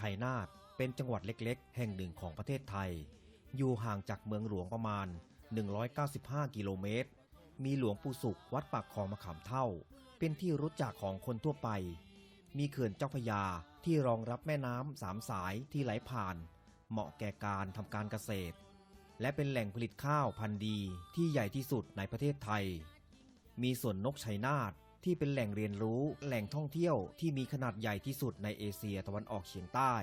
ชัยนาทเป็นจังหวัดเล็กๆ แห่งหนึ่งของประเทศไทย อยู่ห่างจากเมืองหลวงประมาณ 195 กิโลเมตร มีหลวงปู่สุขวัดปากคลองมะขามเท่า เป็นที่รู้จักของคนทั่วไป มีเขื่อนเจ้าพยาที่รองรับแม่น้ำสามสายที่ไหลผ่าน เหมาะแก่การทำการเกษตร และเป็นแหล่งผลิตข้าวพันธุ์ดีที่ใหญ่ที่สุดในประเทศไทย มีสวนนกชัยนาท ที่เป็นแหล่งเรียนรู้แหล่งท่องเที่ยวที่มีขนาดใหญ่ที่สุดในเอเชียตะวันออกเฉียงใต้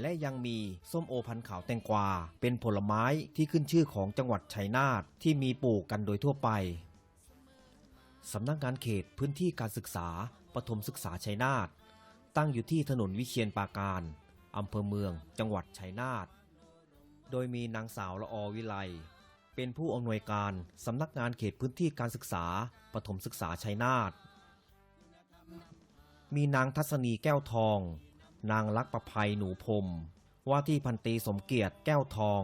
และยังมีส้มโอพันขาวแตงกวา เป็นผลไม้ที่ขึ้นชื่อของจังหวัดชัยนาทที่มีปลูกกันโดยทั่วไปสำนักงานเขตพื้นที่การศึกษาปฐมศึกษาชัยนาทตั้งอยู่ที่ถนนวิเชียนปาการอำเภอเมือง จังหวัดชัยนาท โดยมีนางสาวละอวิไล เป็นผู้อำนวยการสำนักงานเขตพื้นที่การศึกษาปฐมศึกษาชัยนาทมีนางทัศนีแก้วทอง นางลักประภัยหนูพรมว่าที่พันตีสมเกียรติแก้วทอง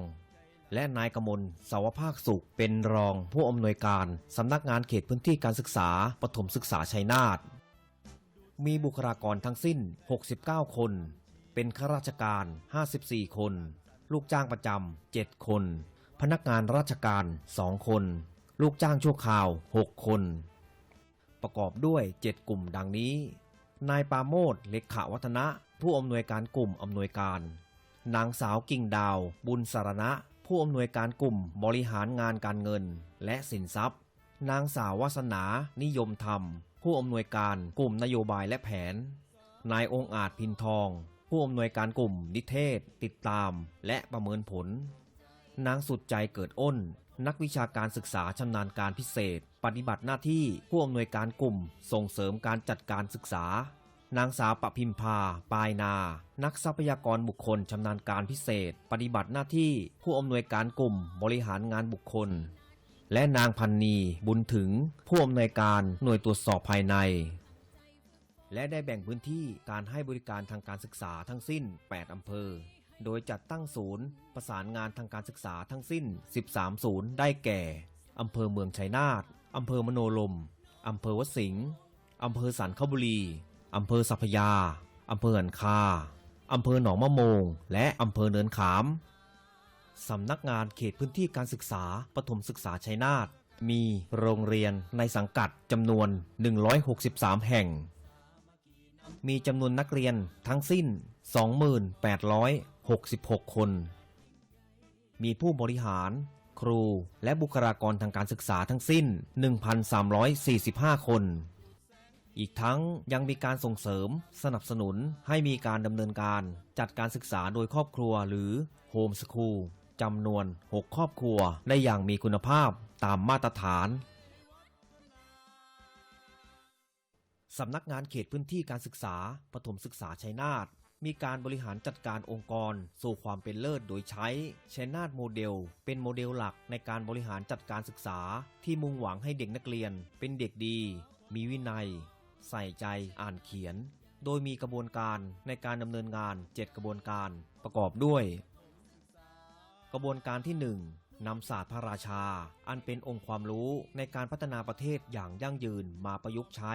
และนายกมลสาวภาคสุขเป็นรองผู้อำนวยการสำนักงานเขตพื้นที่การศึกษาปฐมศึกษาชัยนาทมีบุคลากรทั้งสิ้น 69 คน เป็นข้าราชการ 54 คน ลูกจ้างประจำ 7 คน พนักงานราชการ 2 คน ลูกจ้างชั่วคราว 6 คน ประกอบด้วย 7 กลุ่มดังนี้ นายปาโมดเลขาวัฒนะ ผู้อำนวยการกลุ่มอำนวยการ นางสาวกิ่งดาว บุญสารณะ ผู้อำนวยการกลุ่มบริหารงานการเงิน และสินทรัพย์ นางสาววาสนา นิยมธรรม ผู้อำนวยการกลุ่มนโยบายและแผน นายองค์อาจพินทอง ผู้อำนวยการกลุ่มนิเทศ ติดตาม และประเมินผล นางสุดใจเกิดอ้น นักวิชาการศึกษาชำนาญการพิเศษ ปฏิบัติหน้าที่ผู้อำนวยการกลุ่ม ส่งเสริมการจัดการศึกษา นางสาวปพิมพา ปายนา นักทรัพยากรบุคคลชำนาญการพิเศษ ปฏิบัติหน้าที่ผู้อำนวยการกลุ่ม บริหารงานบุคคล และนางพันนีบุญถึง ผู้อำนวยการหน่วยตรวจสอบภายใน และได้แบ่งพื้นที่การให้บริการทางการศึกษาทั้งสิ้น 8 อำเภอ โดยจัดตั้งศูนย์ ประสานงานทางการศึกษาทั้งสิ้น 13 ศูนย์ได้แก่ อำเภอเมืองชัยนาทอำเภอมโนลม อำเภอวัดสิงห์อำเภอสันคบุรี อำเภอสัพยา อำเภอหันคา อำเภอหนองมะโมง และอำเภอเนินขาม สำนักงานเขตพื้นที่การศึกษาปฐมศึกษาชัยนาทมีโรงเรียนในสังกัดจำนวน 163 แห่ง มีจำนวนนักเรียนทั้งสิ้น 2800 66 คน มีผู้บริหาร ครูและบุคลากรทางการศึกษาทั้งสิ้น 1,345 คน อีกทั้งยังมีการส่งเสริม สนับสนุนให้มีการดำเนินการจัดการศึกษาโดยครอบครัวหรือโฮมสคูลจำนวน 6 ครอบครัวได้อย่างมีคุณภาพตามมาตรฐานสำนักงานเขตพื้นที่การศึกษา ปฐมศึกษาชัยนาท มีการบริหารจัดการองค์กร สู่ความเป็นเลิศโดยใช้ชนาทโมเดล เป็นโมเดลหลักในการบริหารจัดการศึกษา ที่มุ่งหวังให้เด็กนักเรียน เป็นเด็กดี มีวินัย ใส่ใจอ่านเขียน โดยมีกระบวนการในการดำเนินงาน 7 กระบวนการประกอบด้วย กระบวนการที่ 1นำศาสตร์พระราชา อันเป็นองค์ความรู้ในการพัฒนาประเทศอย่างยั่งยืนมาประยุกต์ใช้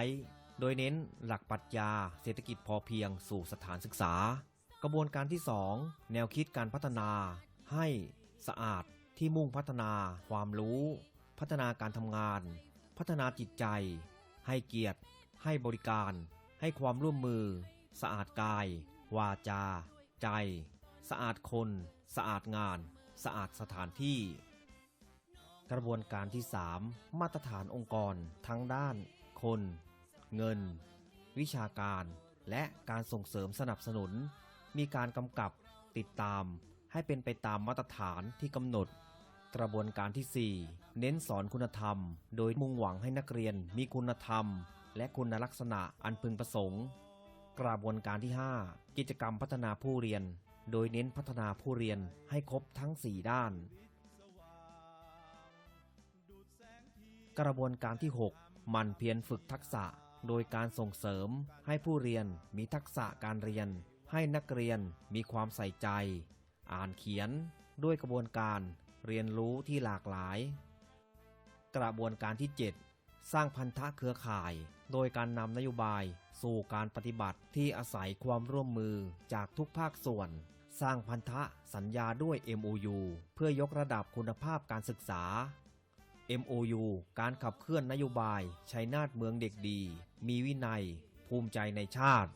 โดยเน้นหลักปรัชญาเศรษฐกิจพอเพียงสู่สถานศึกษา กระบวนการที่ 2 แนวคิดการพัฒนา ให้สะอาดที่มุ่งพัฒนาความรู้ พัฒนาการทำงาน พัฒนาจิตใจ ให้เกียรติ ให้บริการ ให้ความร่วมมือ สะอาดกาย วาจา ใจ สะอาดคน สะอาดงาน สะอาดสถานที่ กระบวนการที่ 3 มาตรฐานองค์กร ทั้งด้าน คน เงิน วิชาการ และการส่งเสริมสนับสนุน มีการกำกับติดตามให้เป็นไปตามมาตรฐานที่กำหนด กระบวนการที่ 4 เน้นสอนคุณธรรม โดยมุ่งหวังให้นักเรียนมีคุณธรรม และคุณลักษณะอันพึงประสงค์ กระบวนการที่ 5 กิจกรรมพัฒนาผู้เรียน โดยเน้นพัฒนาผู้เรียนให้ครบทั้ง 4 ด้าน กระบวนการที่ 6 มันเพียรฝึกทักษะ โดยการส่งเสริมให้ผู้เรียนมีทักษะการเรียน ให้นักเรียนมีความใส่ใจ อ่านเขียนด้วยกระบวนการเรียนรู้ที่หลากหลาย กระบวนการที่ 7 สร้างพันธะเครือข่าย โดยการนำนโยบายสู่การปฏิบัติที่อาศัยความร่วมมือจากทุกภาคส่วน สร้างพันธะสัญญาด้วย MOU เพื่อยกระดับคุณภาพการศึกษา MOU การขับเคลื่อนนโยบายชัยนาทเมืองเด็กดี มีวินัย ภูมิใจในชาติ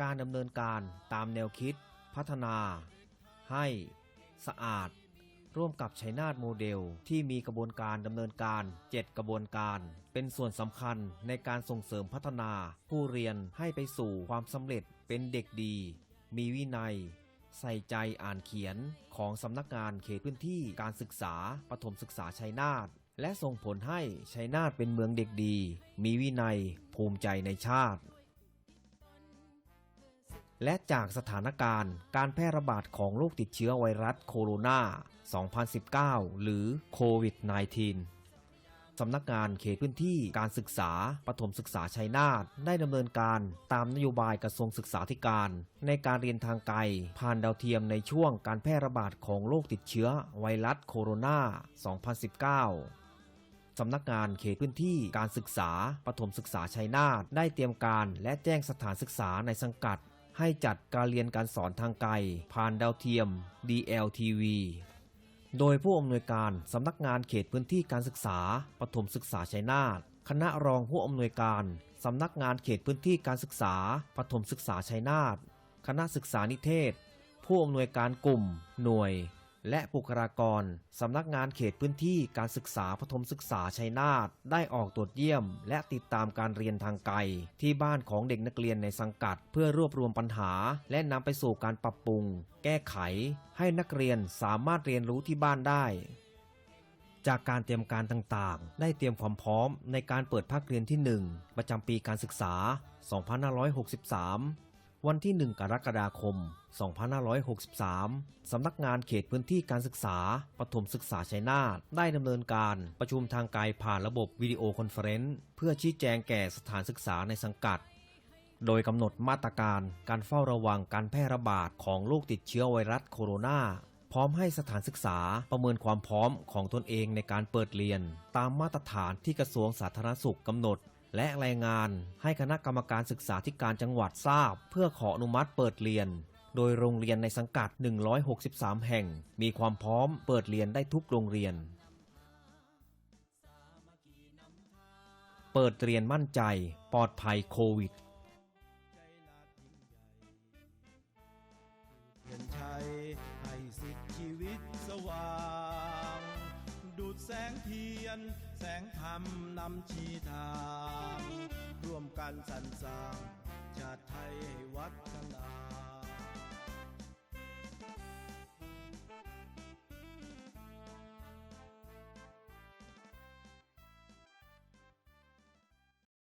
การดำเนินการตามแนวคิด พัฒนา ให้ สะอาด ร่วมกับชัยนาทโมเดลที่มีกระบวนการดำเนินการ 7 กระบวนการ เป็นส่วนสำคัญในการส่งเสริมพัฒนา ผู้เรียนให้ไปสู่ความสำเร็จเป็นเด็กดี มีวินัยใส่ใจอ่านเขียนของสำนักงานเขตพื้นที่การศึกษาปฐมศึกษาชัยนาท และส่งผลให้ชัยนาทเป็นเมืองเด็กดี มีวินัย ภูมิใจในชาติ และจากสถานการณ์การแพร่ระบาดของโรคติดเชื้อไวรัสโคโรนา 2019 หรือโควิด -19 สำนักงานเขตพื้นที่การศึกษาปฐมศึกษาชัยนาทได้ดำเนินการตามนโยบายกระทรวงศึกษาธิการ ในการเรียนทางไกล ผ่านดาวเทียมในช่วงการแพร่ระบาดของโรคติดเชื้อไวรัสโคโรนา 2019 สำนักงานเขตพื้นที่การศึกษาปฐมศึกษาชัยนาทได้เตรียมการและแจ้งสถานศึกษาในสังกัด ให้จัดการเรียนการสอนทางไกล ผ่านดาวเทียม DLTV โดยผู้อำนวยการสำนักงานเขตพื้นที่การศึกษาปฐมศึกษาชัยนาทคณะรองผู้อำนวยการสำนักงานเขตพื้นที่การศึกษาปฐมศึกษาชัยนาทคณะศึกษานิเทศ ผู้อำนวยการกลุ่ม หน่วย และบุคลากร สำนักงานเขตพื้นที่การศึกษาปฐมศึกษาชัยนาทได้ออกตรวจเยี่ยม และติดตามการเรียนทางไกล ที่บ้านของเด็กนักเรียนในสังกัด เพื่อรวบรวมปัญหา และนำไปสู่การปรับปรุง แก้ไข ให้นักเรียนสามารถเรียนรู้ที่บ้านได้จากการเตรียมการต่างๆ ได้เตรียมความพร้อมในการเปิดภาคเรียนที่ 1 ประจำปีการศึกษา 2563 วันที่ 1 กรกฎาคม 2563 สำนักงานเขตพื้นที่การศึกษา ปฐมศึกษาชัยนาทได้ดำเนินการประชุมทางไกลผ่านระบบวิดีโอคอนเฟอเรนซ์เพื่อชี้แจงแก่สถานศึกษาในสังกัด โดยกำหนดมาตรการการเฝ้าระวังการแพร่ระบาดของโรคติดเชื้อไวรัสโคโรนาพร้อมให้สถานศึกษาประเมินความพร้อมของตนเองในการเปิดเรียน ตามมาตรฐานที่กระทรวงสาธารณสุขกำหนด และรายงานให้คณะกรรมการศึกษาธิการจังหวัดทราบ เพื่อขออนุมัติเปิดเรียน โดยโรงเรียนในสังกัด 163 แห่ง มีความพร้อมเปิดเรียนได้ทุกโรงเรียน เปิดเรียนมั่นใจ ปลอดภัยโควิด รรมนำชี้ทาง ร่วมกันสรรสร้าง ชาติไทยให้วัฒนา